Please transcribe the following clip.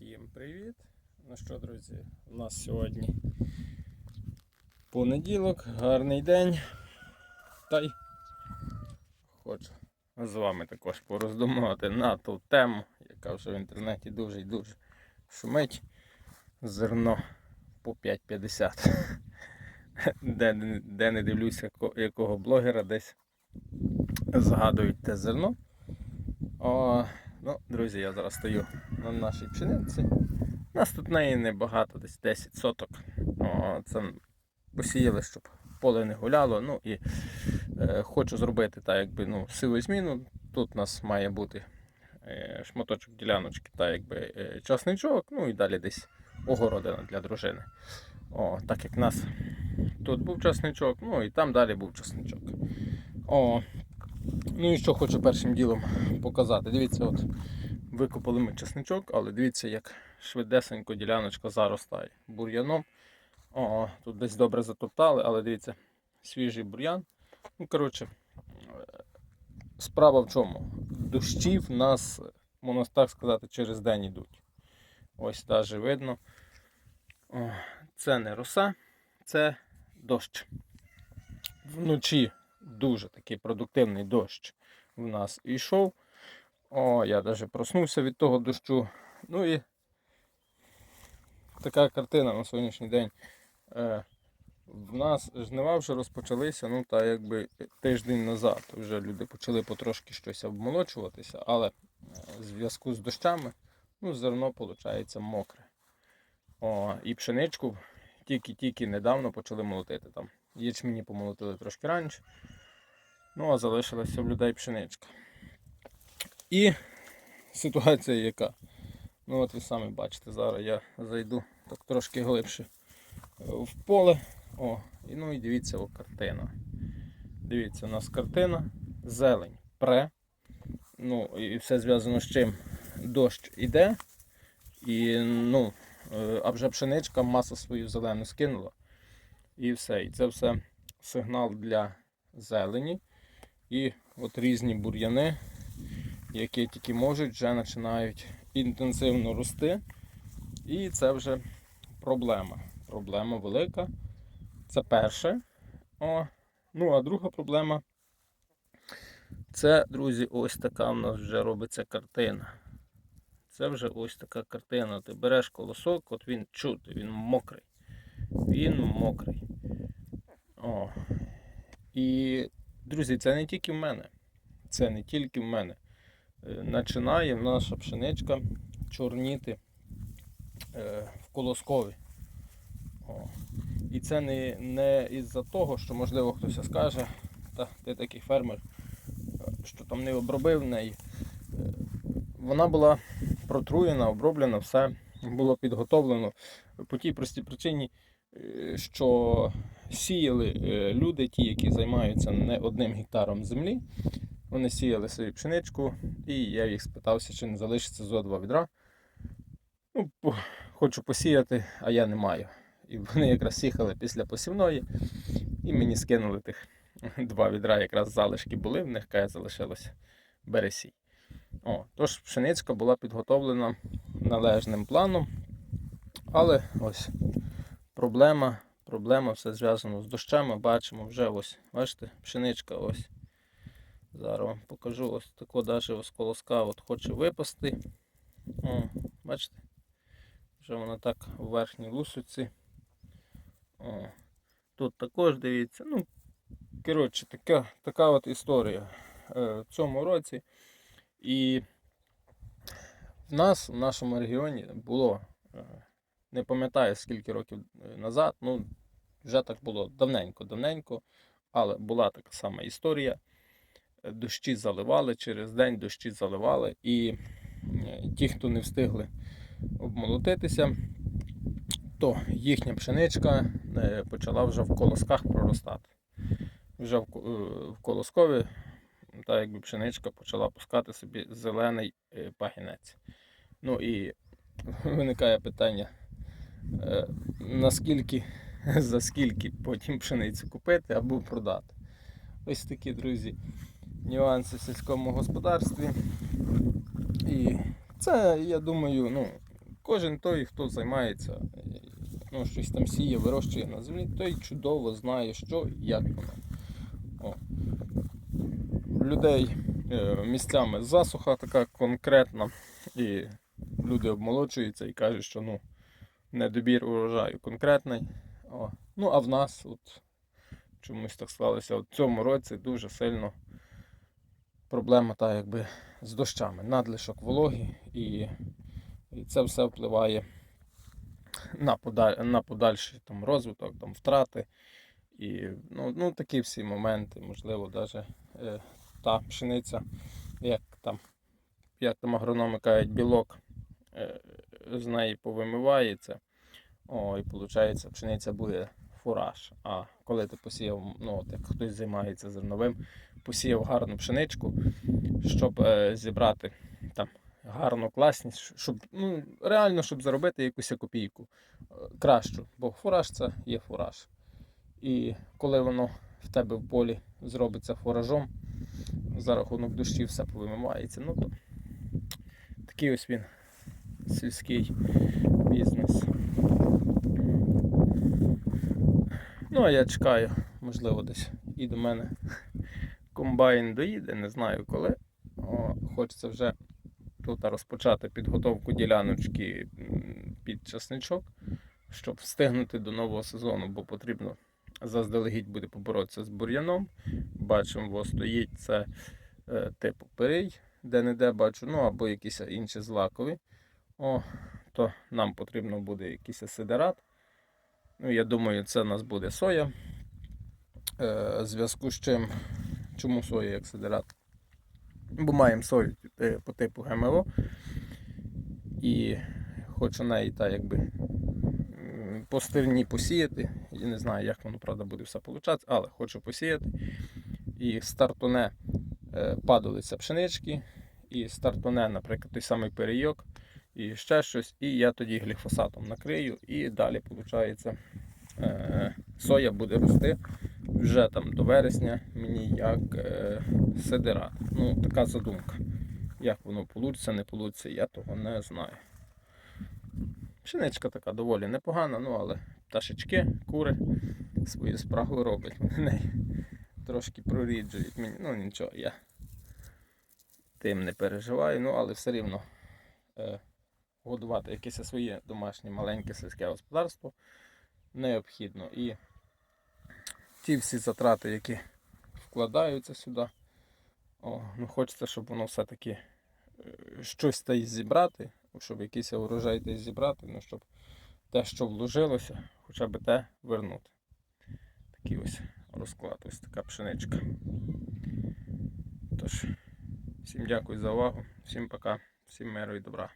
Всім привіт! Ну що, друзі, у нас сьогодні понеділок, гарний день. Та й хочу з вами також пороздумувати на ту тему, яка вже в інтернеті дуже і дуже шумить. Зерно по 5,50. Де, де не дивлюся, якого блогера десь згадують те зерно. О, ну, друзі, я зараз стою на нашій пшениці. У нас тут неї небагато, десь 10 соток. О, це посіяли, щоб поле не гуляло. Ну і е, хочу зробити так, якби ну, силу зміну. Тут у нас має бути е, шматочок діляночки, та якби е, часничок, ну і далі десь огородина для дружини. О, так як в нас тут був часничок, ну і там далі був часничок. О, ну і що хочу першим ділом показати. Дивіться, от викопали ми часничок, але дивіться, як швидесенько діляночка заростає бур'яном. О, тут десь добре затоптали, але дивіться, свіжий бур'ян. Ну, коротше, е, справа в чому? Дощі в нас, можна так сказати, через день йдуть. Ось навіть видно. О, це не роса, це дощ. Вночі дуже такий продуктивний дощ в нас йшов. О, я навіть проснувся від того дощу. Ну і така картина на сьогоднішній день. Е, в нас жнива вже розпочалися, ну та якби тиждень назад. Вже люди почали потрошки щось обмолочуватися, але е, в зв'язку з дощами ну, зерно виходить мокре. О, і пшеничку тільки-тільки недавно почали молотити там. Ячмені помолотили трошки раніше. Ну, а залишилася в людей пшеничка. І ситуація яка? Ну от ви самі бачите, зараз я зайду так трошки глибше е, в поле. О, і ну і дивіться, о, картина. Дивіться, у нас картина, зелень, пре. Ну, і все зв'язано з чим дощ іде. І ну, е, а вже пшеничка масу свою зелену скинула. І все. І це все сигнал для зелені. І от різні бур'яни, які тільки можуть, вже починають інтенсивно рости. І це вже проблема. Проблема велика. Це перше. О. Ну, а друга проблема. Це, друзі, ось така в нас вже робиться картина. Це вже ось така картина. Ти береш колосок, от він чути, він мокрий. Він мокрий. О. І, друзі, це не тільки в мене. Це не тільки в мене. Е, Починає наша пшеничка чорніти е, в колоскові. О. І це не, не із-за того, що, можливо, хтось скаже, та ти такий фермер, е, що там не обробив неї. Е, Вона була протруєна, оброблена, все було підготовлено по тій простій причині, е, що сіяли е, люди, ті, які займаються не одним гектаром землі. Вони сіяли свою пшеничку, і я їх спитався, чи не залишиться зо два відра. Ну, хочу посіяти, а я не маю. І вони якраз їхали після посівної, і мені скинули тих два відра, якраз залишки були, в них каже залишилося бересій. О, тож пшеницька була підготовлена належним планом. Але ось проблема, проблема все зв'язано з дощами. Бачимо вже ось, бачите, пшеничка ось. Зараз вам покажу ось тако даже ось колоска от хоче випасти. О, бачите? Вже вона так у верхній лусочці. О, тут також дивіться. Ну, коротше, така, така от історія е, в цьому році. І в нас в нашому регіоні було, е, не пам'ятаю скільки років е, назад, ну вже так було давненько, давненько, але була така сама історія. Е, Дощі заливали, через день дощі заливали, і е, ті, хто не встигли обмолотитися, то їхня пшеничка е, почала вже в колосках проростати. Вже в ко- в колоскові та якби пшеничка почала пускати собі зелений пагінець. Ну і виникає питання, наскільки, за скільки потім пшеницю купити або продати. Ось такі, друзі, нюанси в сільському господарстві. І це, я думаю, ну, кожен той, хто займається, ну, щось там сіє, вирощує на землі, той чудово знає, що і як воно. О. Людей е, місцями засуха така конкретна, і люди обмолочуються і кажуть, що ну, недобір урожаю конкретний. О. Ну, а в нас от, чомусь так склалося, в цьому році дуже сильно проблема та якби з дощами, надлишок вологи, і, і це все впливає на, подаль, на подальший там, розвиток, там, втрати. І ну, ну, такі всі моменти, можливо, навіть е, та пшениця, як там, як там агрономи кажуть, білок е, з неї повимивається. О, і виходить, пшениця буде фураж. А коли ти посіяв, ну от як хтось займається зерновим, посіяв гарну пшеничку, щоб е, зібрати там гарну класність, щоб ну, реально щоб заробити якусь копійку е, кращу. Бо фураж це є фураж. І коли воно в тебе в полі зробиться фуражом, за рахунок дощів все повимивається. Ну то такий ось він сільський бізнес. Ну, а я чекаю, можливо, десь і до мене комбайн доїде, не знаю коли. О, хочеться вже тут розпочати підготовку діляночки під часничок, щоб встигнути до нового сезону, бо потрібно заздалегідь буде поборотися з бур'яном. Бачимо, во стоїть це е, типу перий, де-не-де бачу, ну або якісь інші злакові. О, то нам потрібно буде якийсь сидерат. Ну, я думаю, це у нас буде соя. Е, зв'язку з чим, чому соя як сидерат? Бо маємо сою е, по типу ГМО. І хочу неї та якби по стерні посіяти. Я не знаю, як воно правда буде все получатися, але хочу посіяти. І стартоне е, падалиця пшенички, і стартоне, наприклад, той самий перейок, і ще щось. І я тоді гліфосатом накрию, і далі виходить, е, соя буде рости вже там до вересня мені як е, сидерат. Ну, така задумка. Як воно вийде, не вийде, я того не знаю. Пшеничка така доволі непогана, ну але пташечки, кури свою справу роблять. Вони трошки проріджують мені. Ну нічого, я тим не переживаю, ну але все рівно е, годувати якесь своє домашнє маленьке сільське господарство необхідно. І ті всі затрати, які вкладаються сюди, о, ну хочеться, щоб воно все-таки е, щось та й зібрати, щоб якийсь урожай й зібрати, ну щоб те, що вложилося, хоча б те вернути. Такий ось розклад, ось така пшеничка. Тож, всім дякую за увагу, всім пока, всім миру і добра.